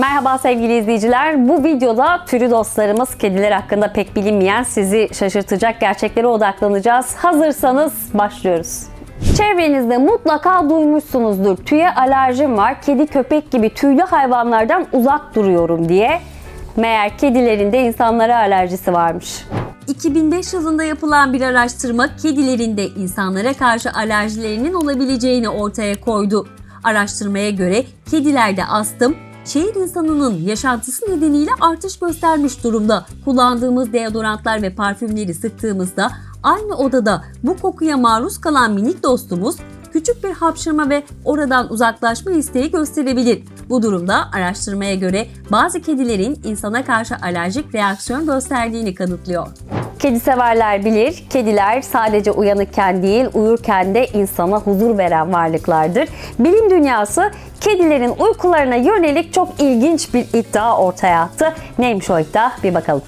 Merhaba sevgili izleyiciler. Bu videoda türü dostlarımız kediler hakkında pek bilinmeyen sizi şaşırtacak gerçeklere odaklanacağız. Hazırsanız başlıyoruz. Çevrenizde mutlaka duymuşsunuzdur. Tüye alerjim var. Kedi köpek gibi tüylü hayvanlardan uzak duruyorum diye. Meğer kedilerin de insanlara alerjisi varmış. 2005 yılında yapılan bir araştırma kedilerin de insanlara karşı alerjilerinin olabileceğini ortaya koydu. Araştırmaya göre kedilerde astım, şehir insanının yaşantısı nedeniyle artış göstermiş durumda. Kullandığımız deodorantlar ve parfümleri sıktığımızda aynı odada bu kokuya maruz kalan minik dostumuz küçük bir hapşırma ve oradan uzaklaşma isteği gösterebilir. Bu durumda araştırmaya göre bazı kedilerin insana karşı alerjik reaksiyon gösterdiğini kanıtlıyor. Kedi severler bilir, kediler sadece uyanıkken değil, uyurken de insana huzur veren varlıklardır. Bilim dünyası kedilerin uykularına yönelik çok ilginç bir iddia ortaya attı. Neymiş o iddia? Bir bakalım.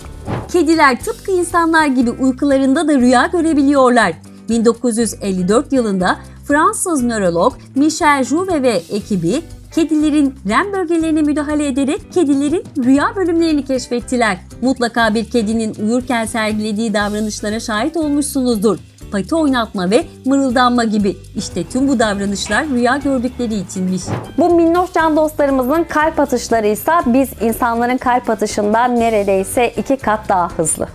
Kediler tıpkı insanlar gibi uykularında da rüya görebiliyorlar. 1954 yılında Fransız nörolog Michel Jouvet ve ekibi kedilerin REM bölgelerine müdahale ederek kedilerin rüya bölümlerini keşfettiler. Mutlaka bir kedinin uyurken sergilediği davranışlara şahit olmuşsunuzdur. Pati oynatma ve mırıldanma gibi. İşte tüm bu davranışlar rüya gördükleri içinmiş. Bu minnoş can dostlarımızın kalp atışları ise biz insanların kalp atışından neredeyse iki kat daha hızlı.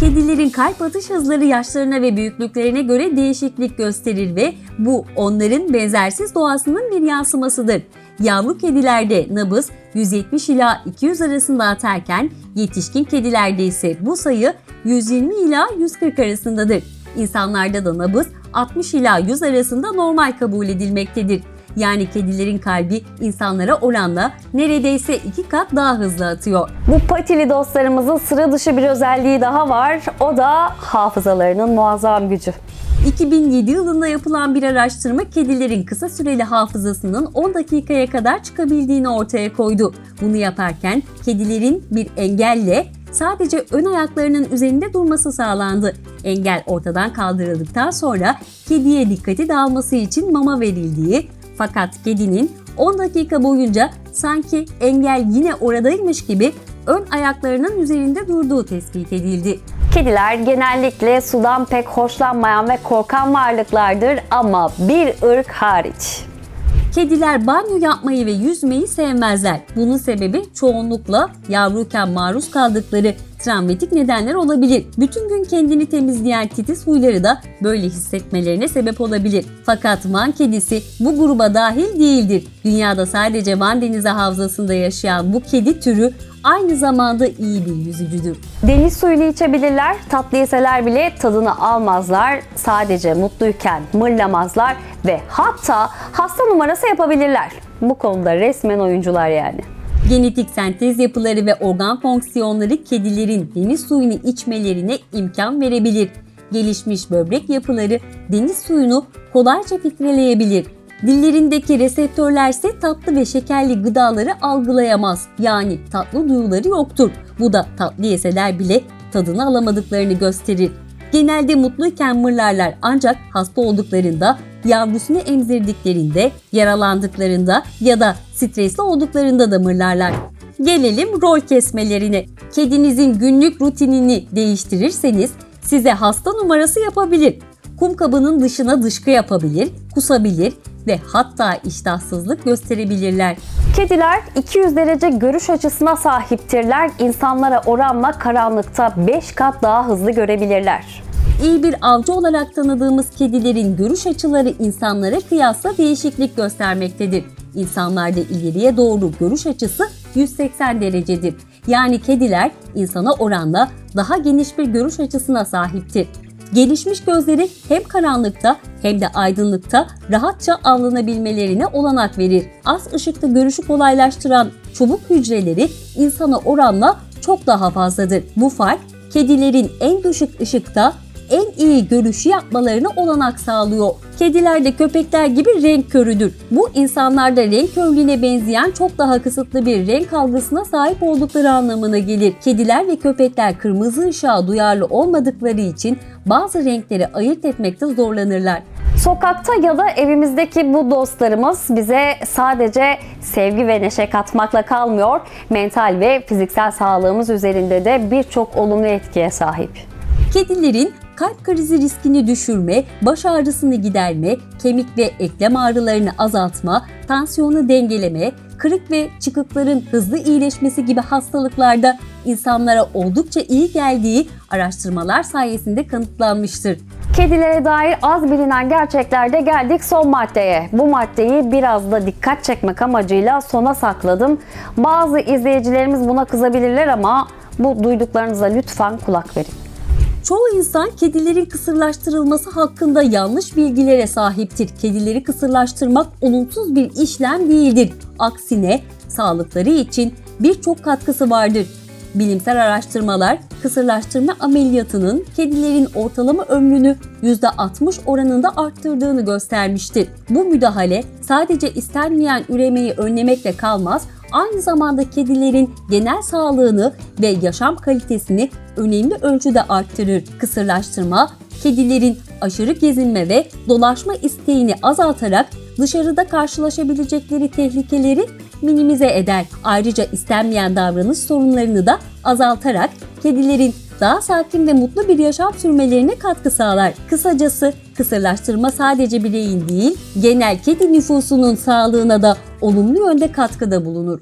Kedilerin kalp atış hızları yaşlarına ve büyüklüklerine göre değişiklik gösterir ve bu onların benzersiz doğasının bir yansımasıdır. Yavru kedilerde nabız 170 ila 200 arasında atarken yetişkin kedilerde ise bu sayı 120 ila 140 arasındadır. İnsanlarda da nabız 60 ila 100 arasında normal kabul edilmektedir. Yani kedilerin kalbi insanlara oranla neredeyse iki kat daha hızlı atıyor. Bu patili dostlarımızın sıra dışı bir özelliği daha var. O da hafızalarının muazzam gücü. 2007 yılında yapılan bir araştırma kedilerin kısa süreli hafızasının 10 dakikaya kadar çıkabildiğini ortaya koydu. Bunu yaparken kedilerin bir engelle sadece ön ayaklarının üzerinde durması sağlandı. Engel ortadan kaldırıldıktan sonra kediye dikkati dağılması için mama verildiği fakat kedinin 10 dakika boyunca sanki engel yine oradaymış gibi ön ayaklarının üzerinde durduğu tespit edildi. Kediler genellikle sudan pek hoşlanmayan ve korkan varlıklardır ama bir ırk hariç. Kediler banyo yapmayı ve yüzmeyi sevmezler. Bunun sebebi çoğunlukla yavruyken maruz kaldıkları travmatik nedenler olabilir. Bütün gün kendini temizleyen titiz huyları da böyle hissetmelerine sebep olabilir. Fakat Van kedisi bu gruba dahil değildir. Dünyada sadece Van Denizi havzasında yaşayan bu kedi türü aynı zamanda iyi bir yüzücüdür. Deniz suyunu içebilirler, tatlı yeseler bile tadını almazlar. Sadece mutluyken mırlamazlar ve hatta hasta numarası yapabilirler. Bu konuda resmen oyuncular yani. Genetik sentez yapıları ve organ fonksiyonları kedilerin deniz suyunu içmelerine imkan verebilir. Gelişmiş böbrek yapıları deniz suyunu kolayca filtreleyebilir. Dillerindeki reseptörlerse tatlı ve şekerli gıdaları algılayamaz. Yani tatlı duyuları yoktur. Bu da tatlı yeseler bile tadını alamadıklarını gösterir. Genelde mutluyken mırlarlar ancak hasta olduklarında, yavrusunu emzirdiklerinde, yaralandıklarında ya da stresli olduklarında da mırlarlar. Gelelim rol kesmelerine. Kedinizin günlük rutinini değiştirirseniz size hasta numarası yapabilir. Kum kabının dışına dışkı yapabilir, kusabilir ve hatta iştahsızlık gösterebilirler. Kediler 200 derece görüş açısına sahiptirler. İnsanlara oranla karanlıkta 5 kat daha hızlı görebilirler. İyi bir avcı olarak tanıdığımız kedilerin görüş açıları insanlara kıyasla değişiklik göstermektedir. İnsanlarda ileriye doğru görüş açısı 180 derecedir. Yani kediler insana oranla daha geniş bir görüş açısına sahiptir. Gelişmiş gözleri hem karanlıkta hem de aydınlıkta rahatça avlanabilmelerine olanak verir. Az ışıkta görüşü kolaylaştıran çubuk hücreleri insana oranla çok daha fazladır. Bu fark kedilerin en düşük ışıkta en iyi görüşü yapmalarına olanak sağlıyor. Kediler de köpekler gibi renk körüdür. Bu insanlarda renk körlüğüne benzeyen çok daha kısıtlı bir renk algısına sahip oldukları anlamına gelir. Kediler ve köpekler kırmızı ışığa duyarlı olmadıkları için bazı renkleri ayırt etmekte zorlanırlar. Sokakta ya da evimizdeki bu dostlarımız bize sadece sevgi ve neşe katmakla kalmıyor, mental ve fiziksel sağlığımız üzerinde de birçok olumlu etkiye sahip. Kedilerin kalp krizi riskini düşürme, baş ağrısını giderme, kemik ve eklem ağrılarını azaltma, tansiyonu dengeleme, kırık ve çıkıkların hızlı iyileşmesi gibi hastalıklarda insanlara oldukça iyi geldiği araştırmalar sayesinde kanıtlanmıştır. Kedilere dair az bilinen gerçeklerde geldik son maddeye. Bu maddeyi biraz da dikkat çekmek amacıyla sona sakladım. Bazı izleyicilerimiz buna kızabilirler ama bu duyduklarınıza lütfen kulak verin. Çoğu insan kedilerin kısırlaştırılması hakkında yanlış bilgilere sahiptir. Kedileri kısırlaştırmak olumsuz bir işlem değildir. Aksine sağlıkları için birçok katkısı vardır. Bilimsel araştırmalar kısırlaştırma ameliyatının kedilerin ortalama ömrünü %60 oranında arttırdığını göstermiştir. Bu müdahale sadece istenmeyen üremeyi önlemekle kalmaz, aynı zamanda kedilerin genel sağlığını ve yaşam kalitesini önemli ölçüde arttırır. Kısırlaştırma, kedilerin aşırı gezinme ve dolaşma isteğini azaltarak dışarıda karşılaşabilecekleri tehlikeleri minimize eder. Ayrıca istenmeyen davranış sorunlarını da azaltarak kedilerin daha sakin ve mutlu bir yaşam sürmelerine katkı sağlar. Kısacası kısırlaştırma sadece bireyin değil, genel kedi nüfusunun sağlığına da olumlu yönde katkıda bulunur.